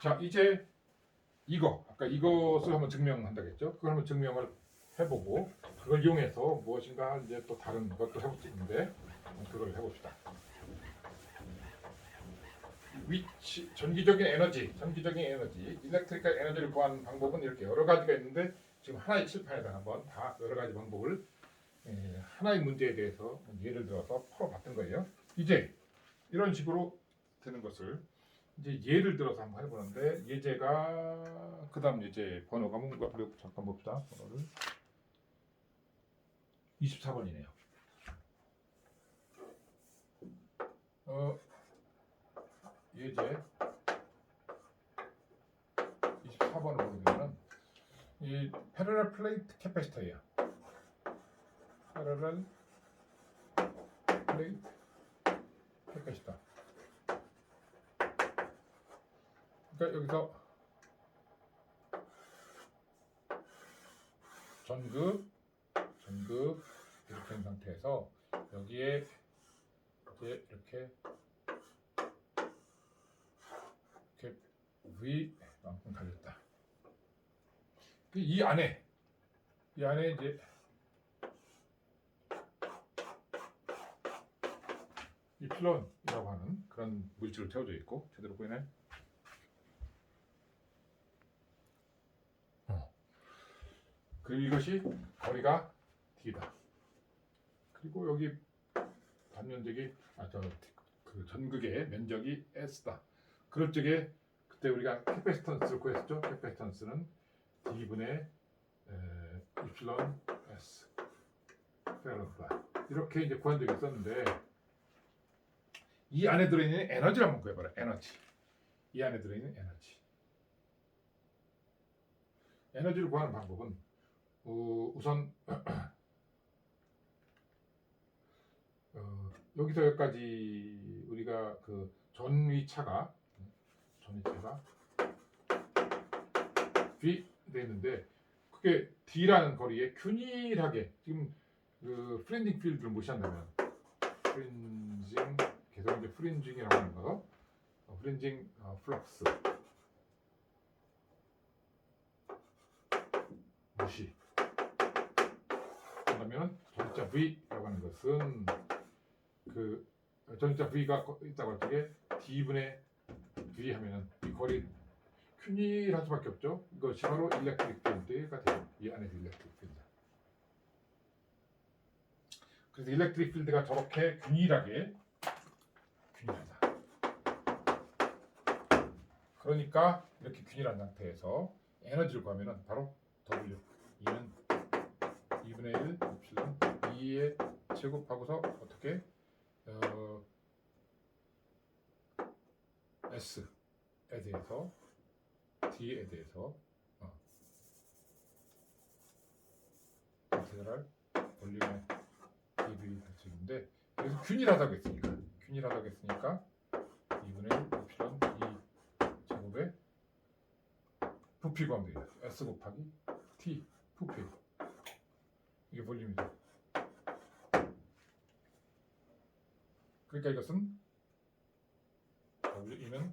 자 이제 이거 아까 이것을 한번 증명한다겠죠? 그걸 한번 증명을 해보고 그걸 이용해서 무엇인가 이제 또 다른 것도 해볼 수 있는데 그걸 해봅시다. 위치 전기적인 에너지, 전기적인 에너지, 일렉트리컬 에너지를 구하는 방법은 이렇게 여러 가지가 있는데 지금 하나의 칠판에다 한번 다 여러 가지 방법을 에, 하나의 문제에 대해서 예를 들어서 풀어봤던 거예요. 이제 이런 식으로 되는 것을 이제 예를 들어서 한번 해보는데 예제가 그다음 예제 번호가 뭔가 우리 잠깐 봅시다 번호를 24번이네요. 어 예제 24번을 보게 되면 이 패러럴 플레이트 캐패시터예요. 패러럴 플레이트 캐패시터. 그러니까 여기서 전극, 전극 이렇게 된 상태에서 여기에 이제 이렇게 이렇게 위만큼 달렸다. 그이 안에 이 안에 이제 이 필론이라고 하는 그런 물질을 채워져 있고 제대로 보이나요? 그리고 이것이 거리가 d다. 그리고 여기 반면적이 아저 그 전극의 면적이 s다. 그럴 적에 그때 우리가 캐패시턴스를 구했었죠. 캐패시턴스는 d분의 에, 이플론 s 페러다. 이렇게 이제 구한 적이 있었는데 이 안에 들어있는 에너지를 한번 구해봐라. 에너지. 이 안에 들어있는 에너지. 에너지를 구하는 방법은 어, 우선 어, 여기서 여기까지 우리가 그 전위차가 전위차가 돼 있는데 그게 D라는 거리에 균일하게 지금 그 프렌징 필드를 무시한다면 프렌징 계속 이제 프렌징이라고 하는 거. 어, 프렌징 어, 플럭스. 무시 전자 V라고 하는 것은 그 전자 V가 있다고 할 적에 D분의 V 하면은 이 거리 균일할 수밖에 없죠. 이것이 바로 일렉트릭 필드가 돼요. 이 안에서 일렉트릭 필드. 그래서 일렉트릭 필드가 저렇게 균일하게 균일하다. 그러니까 이렇게 균일한 상태에서 에너지를 구하면은 바로 W 이는 2분의 1 엡실론 2의 제곱하고서 어떻게 어, S에 대해서 D에 대해서 어, 인테그랄 볼륨의 dv 대칭인데 여기서 균일하다고 했으니까 균일하다고 했으니까 2분의 1 엡실론 2 제곱에 부피 구하면 돼요. S 곱하기 T 부피 이게 볼륨이다. 그러니까 이것은 W는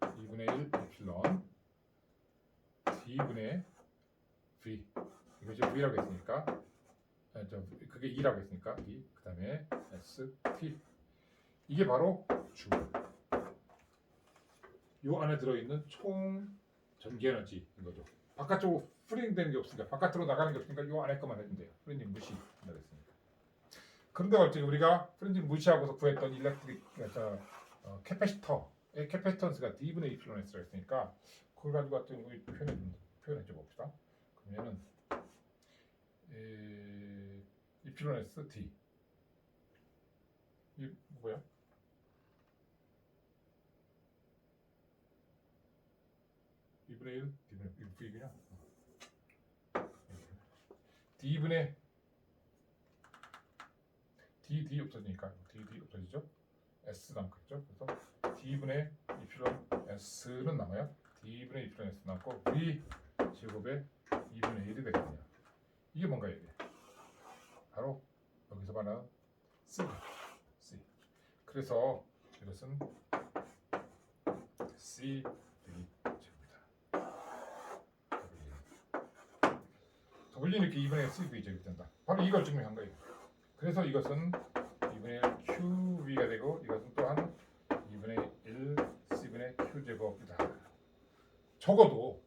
2분의 1 엡실론 D분의 V 이것이 V라고 했으니까 아, 저 그게 2라고 했으니까 V 그 다음에 S T 이게 바로 주. 요 안에 들어있는 총 전기 에너지인 거죠. 바깥쪽으로 프링 되는 게 없으니까 바깥으로 나가는 게 없으니까 요 안에 것만 해주면 돼요. 프린징 무시한다고 했으니까. 그런데 갑자기 우리가 프린징 무시하고서 구했던 일렉트릭 저 어, 캐패시터의 캐패시턴스가 D분의 2플로네스라 했으니까 그걸 가지고 우리 표현해 표현해 줘 봅시다. 그러면은 에, 이플로네스 D 이 뭐야? 이분의 1, D분의 1, V구나. D분의 D, D 없어지니까 D, D 없어지죠? S 남겠죠? 그래서 D분의 이플론 S는 남아요. D분의 이플론 S 남고 V 제곱에 2분의 1이 되거든요. 이게 뭔가 이게 바로 여기서 말하는 C, C. 그래서 이것은 C V 제곱이다. W는 이렇게 2분의 C V 제곱이 된다. 바로 이걸 증명한 거예요. 그래서 이것은 2분의 Q V가 되고 이것은 또한 2분의 1 C분의 Q 제곱이다. 적어도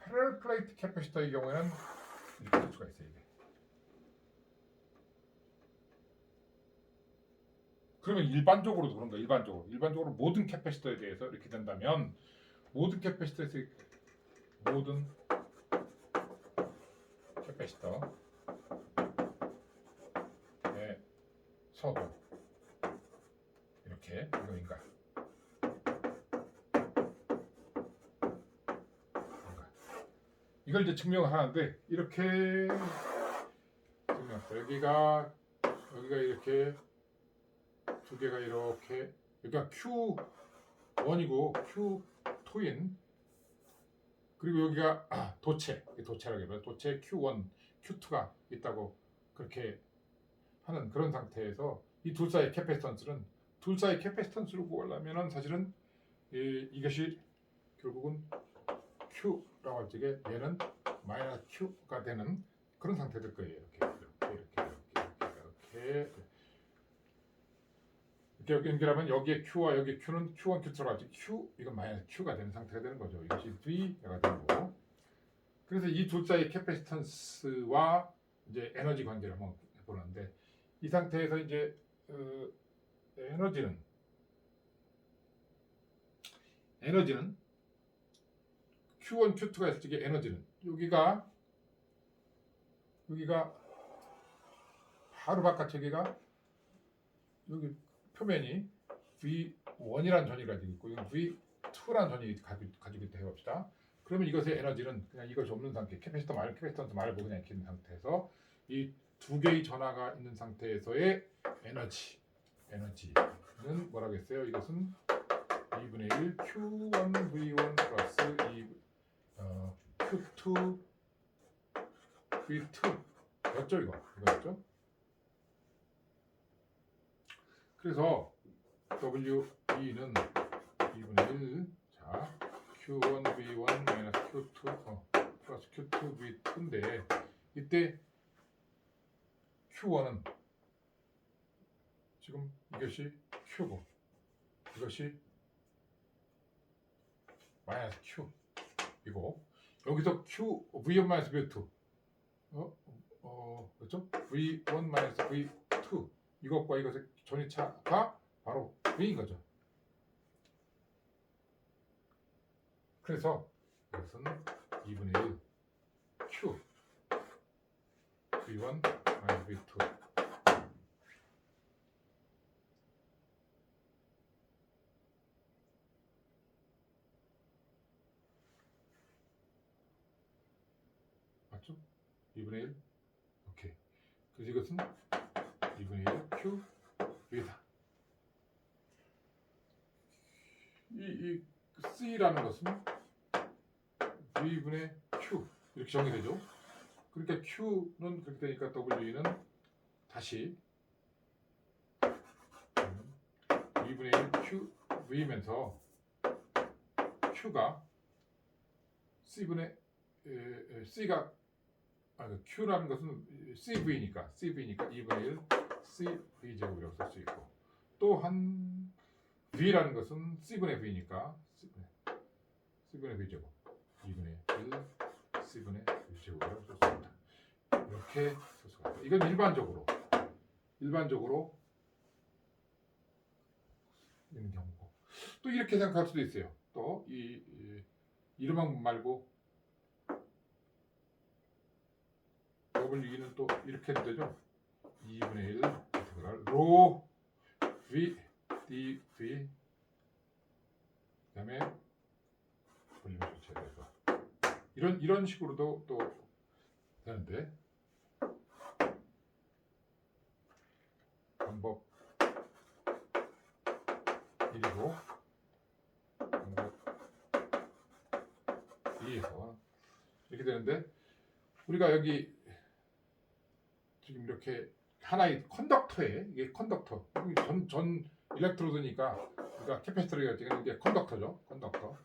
패럴 플레이트 캐패시터의 경우에는 이렇게 될 수가 있어요. 이게. 그러면 일반적으로도 그런 거 일반적으로 일반적으로 모든 캐패시터에 대해서 이렇게 된다면 모든 캐패시터에서 모든 캐패시터 의 서도 이렇게 이거인가. 이걸 이제 증명을 하는데 이렇게 증명했어. 여기가 여기가 이렇게 두 개가 이렇게 여기가 Q1이고 Q2인. 그리고 여기가 아, 도체. 도체라고 해요. 도체 Q1, Q2가 있다고 그렇게 하는 그런 상태에서 이 둘 사이 캐패시턴스는 둘 사이 캐패시턴스를 구하려면은 사실은 이, 이것이 결국은 Q라고 할 적에 얘는 마이너스 Q가 되는 그런 상태 될 거예요. 이렇게 이렇게 이렇게 이렇게 이렇게 이렇게 연결하면 여기에 Q와 여기 Q는 Q1, Q2라고 하지 Q 이건 마이너스 Q가 되는 상태가 되는 거죠. 이것이 V가 되고 그래서 이둘 사이 캐패시턴스와 이제 에너지 관계를 한번 해보는데 이 상태에서 이제 어, 에너지는 에너지는 Q1, Q2가 있을 적에 에너지는 여기가 여기가 바로 바깥 여기가 여기 표면이 V1이라는 전위를 가지고 있고 이건 V2라는 전위 가지고, 있다 해봅시다. 그러면 이것의 에너지는 그냥 이것이 없는 상태, 캐패시터 말, 캐패시턴스 말고 그냥 있는 상태에서 이 두 개의 전화가 있는 상태에서의 에너지, 에너지는 뭐라고 했어요? 이것은 2분의 1 Q1 V1 플러스 2 어, Q2 V2 였죠 이거 이거였죠? 그래서 WE는 2분의 1 자, Q1 V1 마이너스 Q2 어, 플러스 Q2 V2인데 이때 Q1은 지금 이것이 Q고 이것이 마이너스 Q 이고 여기서 Q V1 마이너스 V2 어? 어 그렇죠? V1 마이너스 V2 이것과 이것의 전위차가 바로 V인 거죠. 그래서 이것은 2분의 1 Q V1 마이너스 V2 맞죠? 2분의 1 오케이. 그래서 이것은 2분의 1 Q V다. 이, 이 C라는 것은 V분의 Q. 이렇게 정의되죠 그러니까 Q는 그렇게 되니까 W는 다시 2분의 1 Q V면서 Q가 C분의 에, 에, C가 아, 그 Q라는 것은 CV니까 CV니까 2분의 1 CV 제곱이라고 쓸 수 있고 또한 V라는 것은 C분의 V니까 C분의, C분의 V 제곱 2분의 1 C분의 V 제곱이라고 쓸수 있다. 이렇게 있다. 이건 일반적으로 일반적으로 있는 경우고 또 이렇게 생각할 수도 있어요. 또이 이, 이름만 말고 W는 또 이렇게 해도 되죠. 2분의 1 인테그랄 로 V D V 그 다음에 볼륨 교체돼서 이런 이런 식으로도 또 되는데 방법 1이고 방법 2에서 이렇게 되는데 우리가 여기 지금 이렇게 하나의 컨덕터에 이게 컨덕터 여기 전, 전 일렉트로드니까 그러니까 캐패시터가 지금 이게 컨덕터죠. 컨덕터.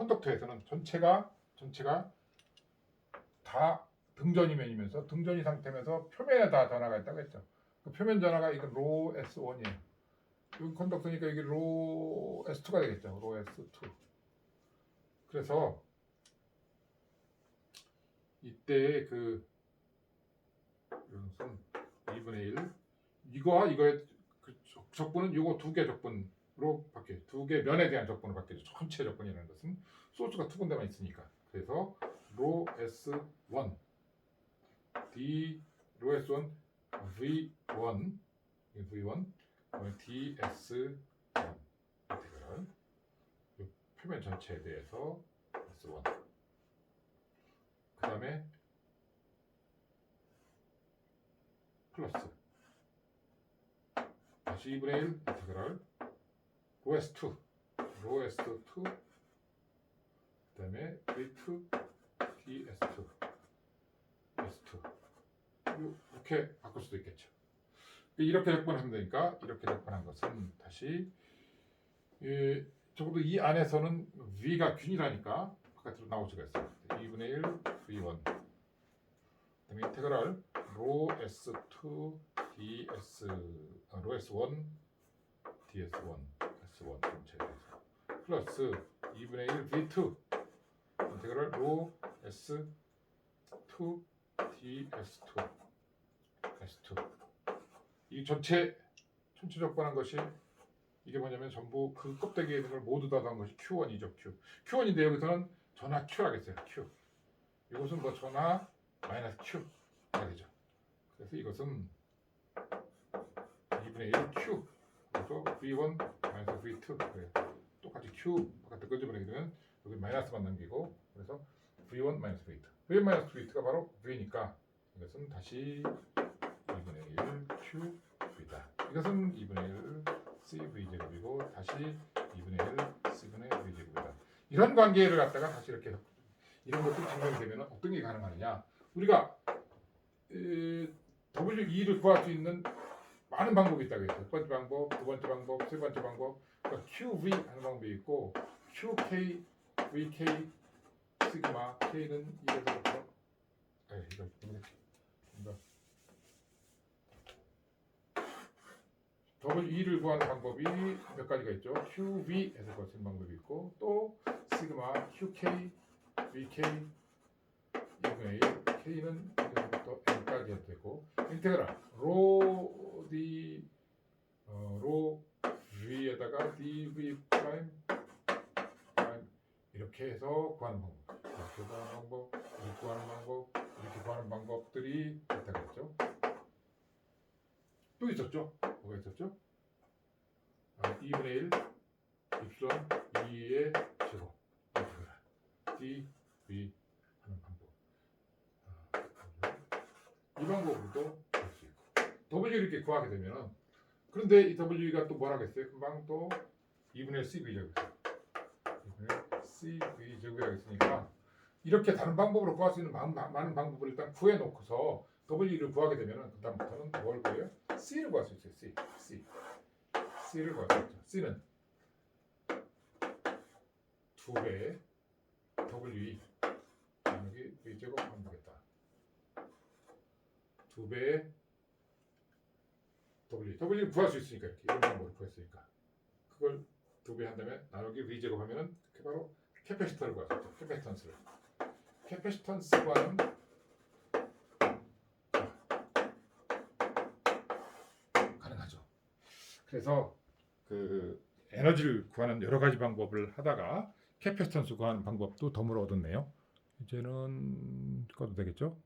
컨덕터에서는 전체가 전체가 다 등전이 면이면서 등전이 상태면서 표면에 다 전하가 있다고 했죠. 그 표면 전하가 이건 로 S1이에요. 여기 컨덕터니까 여기 로 S2가 되겠죠. 로 S2. 그래서 이때 그 이것은 2분의 1 이거와 이거의 그 적- 적분은 이거 두 개 적분으 로 바뀌어요. 두 개 면에 대한 적분으로 바뀌죠. 전체 적분이라는 것은 소스가 두 군데만 있으니까. 그래서 로 S1 D 로 S1 V1 V1 DS1 인테그럴 표면 전체에 대해서 S1 그 다음에 플러스. 다시 2분의 1 인테그럴 OS2 OS2 그 다음에 V2 ds2 s2 이렇게 바꿀 수도 있겠죠. 이렇게 접근하면 되니까 이렇게 접근한 것은 다시 예, 적어도 이 안에서는 v가 균이라니까 바깥으로 나올 수가 있어요. 2분의 1 v1 그다음에 인테그랄 로 s2 ds 아, 로 s1 ds1 S1 전체에 대해서. 플러스 2분의 1 V2 인테그랄 로 S2 ds2 S2 이 전체 전체 적분한 것이 이게 뭐냐면 전부 그 껍데기에 있는 걸 모두 다 더한 것이 Q1이죠 Q. Q1인데 여기서는 전하 Q라겠어요 Q. 이것은 뭐 전하 마이너스 Q가 되죠. 그래서 이것은 2분의 1 Q 그래서 V1 마이너스 V2 그래요. 똑같이 Q 바깥에 끄집어내게 되면 여기 마이너스만 남기고 그래서 V1 마이너스 V2 V1 마이너스 V2가 바로 V니까 이것은 다시 2분의 1 Q V다. 이것은 2분의 1 CV 제곱이고 다시 2분의 1 C분의 V 제곱이다. 이런 관계를 갖다가 다시 이렇게 이런 것들이 증명이 되면 어떤 게 가능하느냐? 우리가 에, W2를 구할 수 있는 많은 방법이 있다고 했죠. 첫 번째 방법, 두 번째 방법, 세 번째 방법. 그러니까 QV 하는 방법이 있고 QK, VK, 시그마, K는 이래서부터 에 이거 이거 이거 W2를 구하는 방법이 몇 가지가 있죠. QV에서 있는 방법이 있고 또 시그마, QK, VK, 2분의 1, K는 여기서부터 N까지 해도 되고 인테그랄 로 D 어, 로 V에다가 dV 프라임 프라임 이렇게 해서 구하는 방법. 이렇게 구하는 방법 이렇게 구하는 방법 이렇게 구하는 방법들이 있다고 했죠. 또 있었죠? 뭐가 있었죠? 아, 2분의 1 입선 2의 제곱 인테그랄 dV 하는 방법 이 방법으로도 할 수 있고 W 이렇게 구하게 되면은 그런데 이 W가 또 뭐라겠어요? 금방 또 2분의 1 CV 제곱 2분의 1 CV 제곱이라고 했으니까 이렇게 다른 방법으로 구할 수 있는 많은, 많은 방법을 일단 구해 놓고서 W를 구하게 되면은 그 다음부터는 뭘 구해요? C를 구할 수 있어요. C, C, C를 구할 수 있죠. C는 두 배의 W2 여기 V 제곱 하면 되겠다. 두 배의 W, W 구할 수 있으니까 이렇게 이런 방법을 구했으니까 그걸 두 배 한다면 나누기 V 제곱하면은 그게 바로 캐패시터를 구할 수 있죠. 캐패시턴스를 캐패시턴스 구하는 가능하죠. 그래서 그 에너지를 구하는 여러 가지 방법을 하다가 캐패시턴스 구하는 방법도 덤으로 얻었네요. 이제는 꺼도 되겠죠?